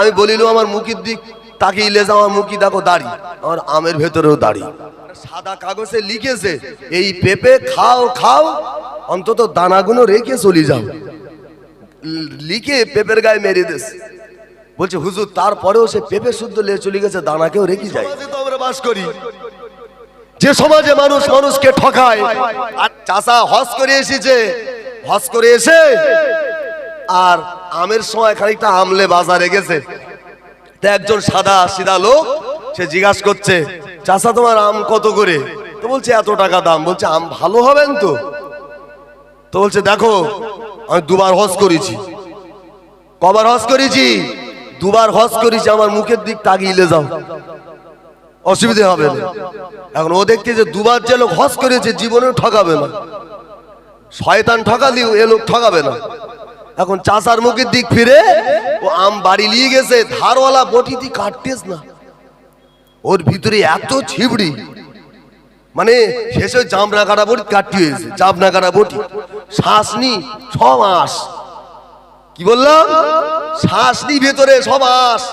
আমি বলিল আমার মুখের দিক তাকে ইলেজ আমার মুখি দেখো দাড়ি আমার আমের ভেতরেও দাড়ি। সাদা কাগজে লিখেছে এই পেঁপে খাও খাও অন্তত দানাগুলো রেখে চলে যাও। লিখে পেঁপের গায়ে মেরে দেশ। বলছে হুজুর তারপরেও সে পেঁপে শুদ্ধ লে চলে গেছে দানাকেও রেখে যায় আমরা বাস করি। যে সমাজে মানুষ মানুষকে ঠকায় আর চাষা হজ করে এসেছে হস করে এসে আর আমের সময় খানিকটা আমলে বাজারে গেছে। তা একজন সাদা সিধা লোক, সে জিজ্ঞাসা করছে চাষা তোমার আম কত করে? তো বলছে, এত টাকা দাম। বলছে, আম ভালো হবেন তো? তো বলছে, দেখো, আমি দুবার হজ করেছি। কবার হজ করেছি? দুবার হজ করেছি, আমার মুখের দিক তাকিয়ে যাও। অসুবিধে হবে না। এখন ও দেখতে যে দুবার যে লোক হজ করেছে, জীবনেও ঠকাবে না। শয়তান ঠকালিও এ লোক ঠকাবে না। এখন চাষার মুখের দিক ফিরে, ও আম বাড়ি নিয়ে গেছে, ধারওয়ালা বটি দিয়ে কাটতেস না। ওর ভিতরে এত ছিবড়ি। মানে শেষে জামনা কাটা বটি কাটতে হয়েছে জামনা কাটা বটি। শ্বাস নি ছ মাস কি বললাম? শ্বাস নি ভেতরে ছ মাস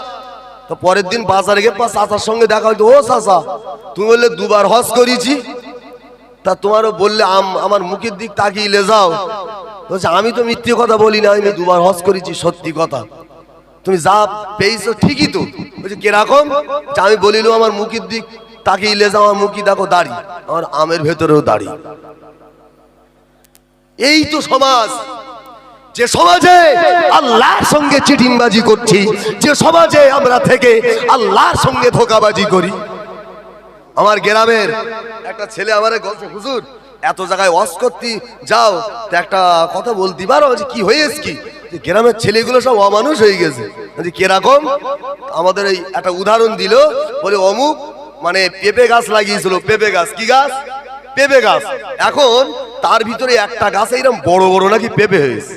তো পরের দিন বাজারে গিয়ে পা চাচার সঙ্গে দেখা হয়তো ও চাচা, তুমি বললে দুবার হজ করেছি। তা তোমারও বললে আম- আমার মুখের দিক তাকিয়ে যাও। বলছে, আমি তো মিথ্যে কথা বলি না, আমি দুবার হজ করেছি, সত্যি কথা। তুমি যা পেয়েছ ঠিকই তো। বলছে, কীরকম? আমি বলিল আমার মুখের দিক তাকে যাও আমার মুখি দেখো দাড়ি, আমার আমের ভেতরেও দাড়ি। এই তো সমাজ। যে সমাজে আল্লাহর সঙ্গে চিটিংবাজি করছি, যে সমাজে আমরা থেকে আল্লাহর সঙ্গে ধোকাবাজি করি। আমার গ্রামের একটা ছেলে আমার বলছে, হুজুর এত জায়গায় ওয়াজ করতি, যাও, তো একটা কথা বলতে পারো যে কি হয়েছে কি? গ্রামের ছেলেগুলো সব অমানুষ হয়ে গেছে। যে কীরকম? আমাদের এই একটা উদাহরণ দিল, বলে, অমুক মানে পেঁপে গাছ লাগিয়েছিল, পেঁপে গাছ, কি গাছ? পেঁপে গাছ। এখন তার ভিতরে একটা গাছ এইরকম বড় বড় নাকি পেঁপে হয়েছে।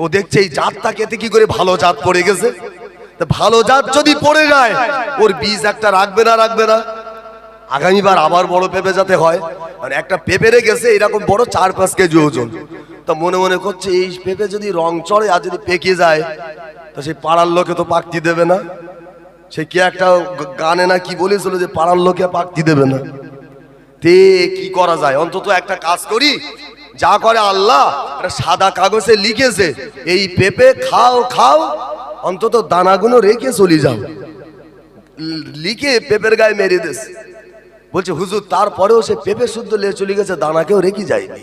ও দেখছে, এই জাতটা কেটে কি করে ভালো জাত পড়ে গেছে? ভালো জাত যদি পড়ে যায়, ওর বীজ একটা রাখবে না রাখবে না। আগামীবার আবার বড় পেঁপে যাতে হয়। মানে একটা পেঁপে গেছে, এরকম বড় চার পাঁচ কেজি ওজন। তা মনে মনে করছে, এই পেঁপে যদি রং চড়ে আর যদি পেকে যায়, তো সেই পাড়ার লোকে তো পাকতি দেবে না। সে কি একটা গানে না কি বলেছিল যে পাড়ার লোকে পাকতি দেবে না। তে কি করা যায়? অন্তত একটা কাজ করি। যা করে আল্লাহ সাদা কাগজে লিখেছে, এই পেঁপে খাও খাও, অন্তত দানাগুলো রেখে চলে যাও। লিখে পেঁপের গায়ে মেরে দেশ। বলছে হুজুর তারপরেও সে পেঁপে শুদ্ধ লে চলে গেছে দানাকেও রেখে যায়নি।